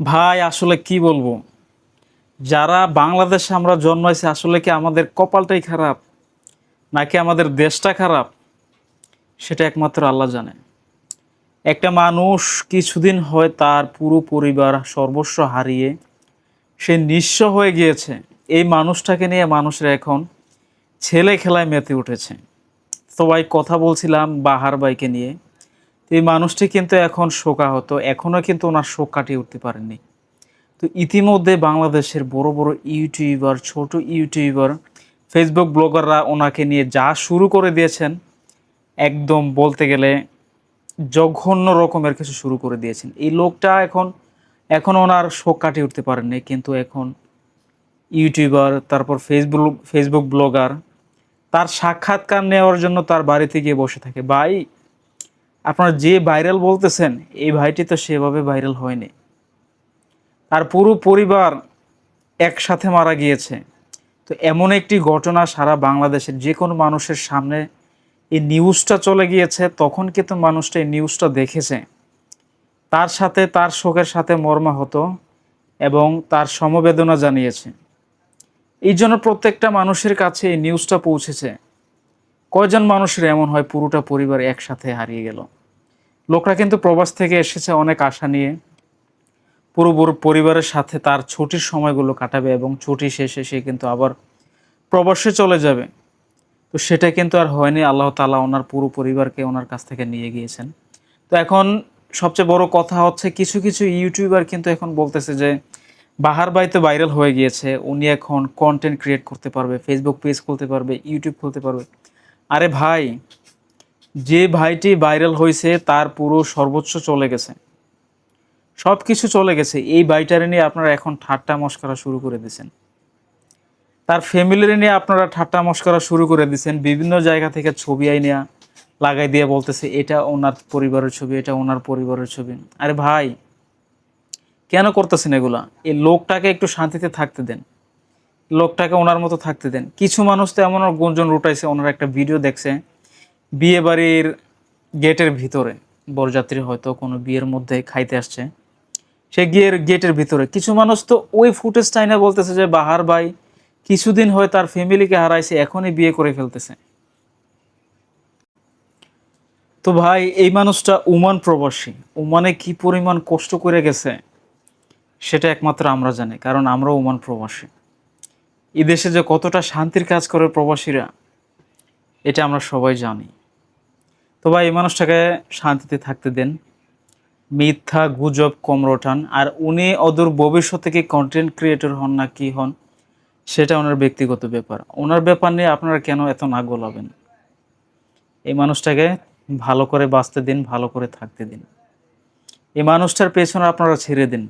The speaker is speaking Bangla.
ভাই, আসলে কি বলব? যারা বাংলাদেশে আমরা জন্মাইছি, আসলে কি আমাদের কপালটাই খারাপ? নাকি আমাদের দেশটা খারাপ? সেটা একমাত্র আল্লাহ জানে। একটা মানুষ কিছুদিন হয় তার পুরো পরিবার সর্বস্ব হারিয়ে সে নিঃস্ব হয়ে গিয়েছে। এই মানুষটাকে নিয়ে মানুষের এখন ছেলে খেলায় মেতে উঠেছে। তো ভাই, কথা বলছিলাম বাহার বাইকে নিয়ে। তো এই মানুষটি কিন্তু এখন শোকাহত এখনও কিন্তু ওনার শোক কাটিয়ে উঠতে পারেননি। তো ইতিমধ্যে বাংলাদেশের বড় বড় ইউটিউবার, ছোট ইউটিউবার ফেসবুক ব্লগাররা ওনাকে নিয়ে যা শুরু করে দিয়েছেন, একদম বলতে গেলে জঘন্য রকমের কিছু শুরু করে দিয়েছেন। এই লোকটা এখন এখন ওনার শোক কাটিয়ে উঠতে পারেননি, কিন্তু এখন ইউটিউবার, তারপর ফেসবুক ফেসবুক ব্লগার, তার সাক্ষাৎকার নেওয়ার জন্য তার বাড়িতে গিয়ে বসে থাকে। ভাই আপনারা যে ভাইরাল বলতেছেন, এই ভাইটি তো সেভাবে ভাইরাল হয়নি। তার পুরো পরিবার একসাথে মারা গিয়েছে। তো এমন একটি ঘটনা সারা বাংলাদেশের যে কোনো মানুষের সামনে এই নিউজটা চলে গিয়েছে, তখন কিন্তু মানুষটা এই নিউজটা দেখেছে। তার সাথে তার শোকের সাথে মর্মাহত এবং তার সমবেদনা জানিয়েছে। এই জন্য প্রত্যেকটা মানুষের কাছে এই নিউজটা পৌঁছেছে। কয়জন মানুষের এমন হয়, পুরোটা পরিবার একসাথে হারিয়ে গেল। লোকরা কিন্তু প্রবাস থেকে এসেছে অনেক আশা নিয়ে। পুরো পুরো পরিবারের সাথে তার ছুটির সময়গুলো কাটাবে এবং ছুটি শেষে সে কিন্তু আবার প্রবাসে চলে যাবে। তো সেটা কিন্তু আর হয়নি, আল্লাহ তালা ওনার পুরো পরিবারকে ওনার কাছ থেকে নিয়ে গিয়েছেন। তো এখন সবচেয়ে বড় কথা হচ্ছে কিছু কিছু ইউটিউবার কিন্তু এখন বলতেছে যে, বাহার বাড়িতে ভাইরাল হয়ে গিয়েছে। উনি এখন কন্টেন্ট ক্রিয়েট করতে পারবে ফেসবুক পেজ খুলতে পারবে ইউটিউব খুলতে পারবে। আরে ভাই যে ভাইটি ভাইরাল হয়েছে, তার পুরো সর্বোচ্চ চলে গেছে। সব কিছু চলে গেছে। এই বাইটারে নিয়ে আপনারা এখন ঠাট্টা মস্করা শুরু করে দিয়েছেন। তার ফ্যামিলির নিয়ে আপনারা ঠাট্টা মস্করা শুরু করে দিয়েছেন। বিভিন্ন জায়গা থেকে ছবি আই নেওয়া লাগাই দিয়ে বলতেছে, এটা ওনার পরিবারের ছবি, এটা ওনার পরিবারের ছবি। আরে ভাই, কেন করতেছেন এগুলা? এই লোকটাকে একটু শান্তিতে থাকতে দেন। লোকটাকে ওনার মতো থাকতে দেন। কিছু মানুষ তো এমন গুঞ্জন রুটাইছে ওনার একটা ভিডিও দেখছে। বিয়ে বাড়ির গেটের ভিতরে, বরযাত্রী হয়তো কোনো বিয়ের মধ্যে খাইতে আসছে, সে গিয়ের গেটের ভিতরে। কিছু মানুষ তো ওই ফুটেজটাই না বলতেছে যে, বাহার ভাই, কিছুদিন হয় তার ফ্যামিলিকে হারাইছে, এখনই বিয়ে করে ফেলতেছে। তো ভাই, এই মানুষটা ওমান প্রবাসী। ওমানে কি পরিমাণ কষ্ট করে গেছে, সেটা একমাত্র আমরা জানি, কারণ আমরা ওমান প্রবাসী। এই দেশে যে কতটা শান্তির কাজ করে প্রবাসীরা, এটা আমরা সবাই জানি। তো ভাই, এই মানুষটাকে শান্তিতে থাকতে দেন। মিথ্যা গুজব কম রটান। আর উনি অদূর ভবিষ্যতে কি কন্টেন্ট ক্রিয়েটর হন না কি হন, সেটা ওনার ব্যক্তিগত ব্যাপার। ওনার ব্যাপার নিয়ে আপনারা কেন এত না গোলাবেন? এই মানুষটাকে ভালো করে বাঁচতে দিন, ভালো করে থাকতে দিন। এই মানুষটার পেছনে আপনারা ছেড়ে দিন।